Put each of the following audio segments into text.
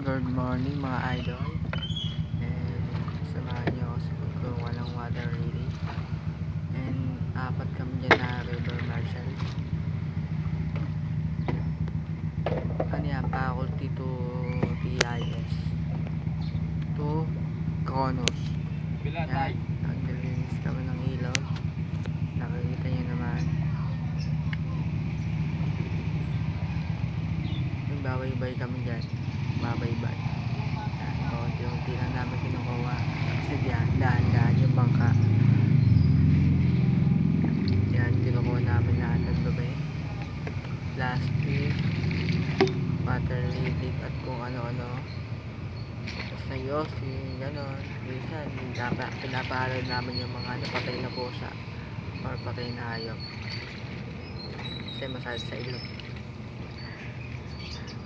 good morning mga idol. And samahan niyo ako sa pagkuha ng water lily. And apat kami dyan na river marshal. Ano yan? Faculty to TIS. To Kronos. Yan. Naglilinis kami ng ilaw. Nakikita niyo naman. Nagbabaybay kami dyan. Babaybay. Yan. Unti-unti lang namin kinukuha. Kasi diyan, daan-daan yung bangka. Yan, kinukuha namin lahat ng dumi. Plastic. Water lily at kung ano-ano. Tapos na yosi, gano'n. Minsan, dapat pinapaaral namin yung mga napatay na pusa or patay na hayop. Kasi masakit sa ilong.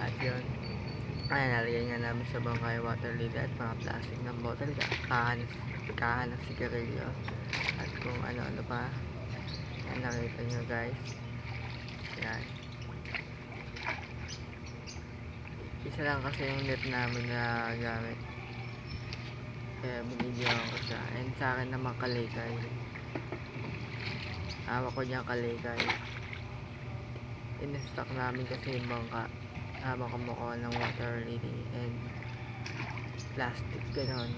At yun, ay nalagay nga namin sa bangkay water lily at mga plastic ng bottle ka. Kahan, kahan ng sigarilyo. At kung ano-ano pa. Yan, nakita nyo guys. Yan. Isa lang kasi yung net namin na gamit. Kaya binigyan ko siya. And sa akin naman kalikay. Hawak ko niya kalikay. In-stock namin kasi yung bangka. Hawak ko mukha ng water lily and plastic ganon.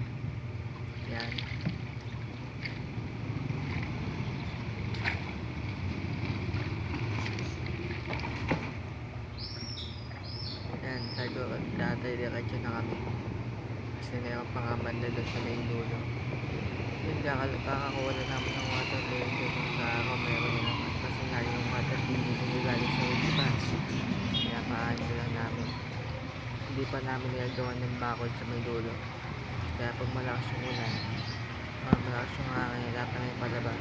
Yan. Yan, tago, dati diretso na kami. Kasi meron pa nga banda doon sa may dulo. Yun, kakakuha na namin ng water lily doon sa ako meron na naman. Kasi nga yung water lily hindi galing sa Wikipas. Kaya paano lang namin. Hindi pa namin nilagawa ng bakod sa may dulo. Kaya pag malakas yung ulan, mga malakas yung hangin, dapat na palabas.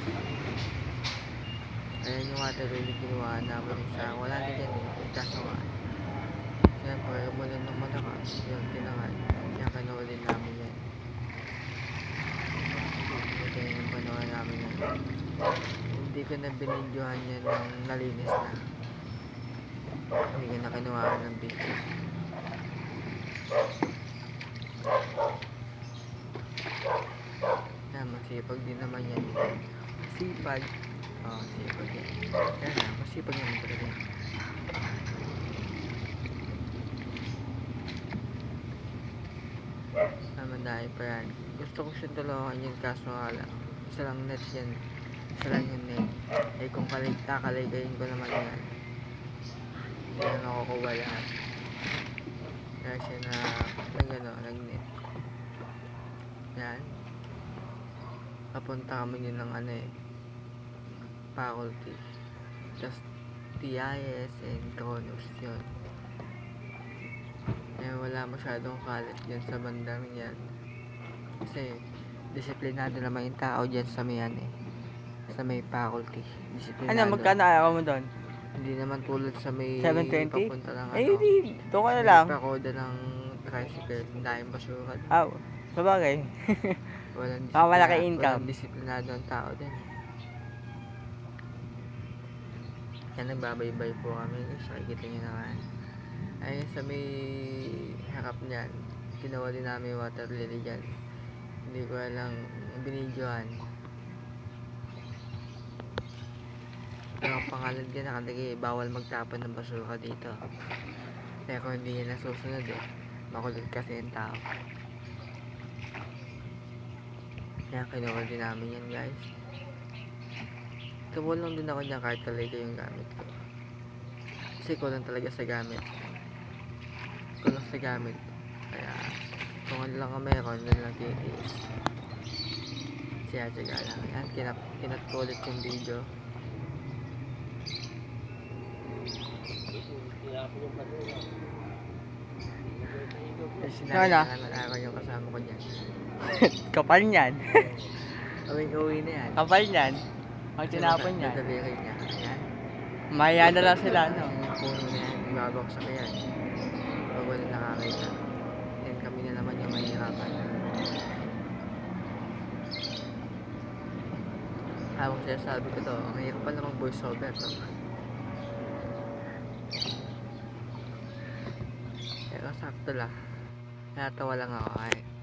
Ayan yung water lily kinuha namin sa wala na dyan eh. Kaso nga, Siyempre, umulan ng malakas. Yun, tinangal. Kaya kinuha din namin yan. Ito yung panuha namin yan. Hindi ko na binidyohan yan nung nalinis na. Hindi ko na kinuha ng video. Yan, masipag din naman yan. Masipag. Oo, masipag yan. Yan na, masipag naman talaga. Naman dahil pa yan. Gusto ko siya tulungan yun kaso lang. Isa lang net yan. Isa lang yung net. Eh kung kalig kakaligayin ko naman yan. Hindi na nakukuha lahat. Kaya siya na nag ano, nag net. Yan. Papunta kami yun ng ano eh. Faculty. Just TIS and Kronos yun. Eh, wala masyadong kalat dyan sa bandang yan. Kasi, disiplinado naman yung tao dyan sa may yan eh. Sa may faculty. Disiplinado. Ano, magkano ayaw mo doon? Hindi naman tulad sa may 720? papunta ng ano. Eh, di, doon ka na lang. Pakoda ng tricycle. Dahil basuran. Ah, sabagay. Walang Ah, malaki income. Walang disiplinado ang tao din. Yan, nagbabaybay po kami. Guys, nakikita nyo naman. Ayun sa may harap niyan. Ginawa din namin yung water lily dyan. Hindi ko alam binidyohan. Ang pangalan din nakalagay, bawal magtapon ng basura dito. Kaya kung hindi nyo nasusunod eh, makulit kasi yung tao. Kaya kinuha din namin yan guys. Tumulong din ako dyan kahit talaga yung gamit ko. Kasi kulang talaga sa gamit. Kulang sa gamit. Kaya kung ano lang ang meron, doon lang titiis. Siya, siya lang. Yan, kinap, kinat ko ulit yung video. Sinabi Ano? na naman ako yung kasama ko dyan. Kapal niyan. Uwi-uwi na yan. Kapal niyan. Ang tinapon niyan. Dadaliri niya. Ayan. Maya na lang sila, no? Yung puno na yan, ibabaksak yan. Pag wala nakakita. Yan kami na naman yung mahihirapan. Habang siya sabi ko to, ang hirap pala mag voice over to. Pero sakto lang. Natawa lang ako ay.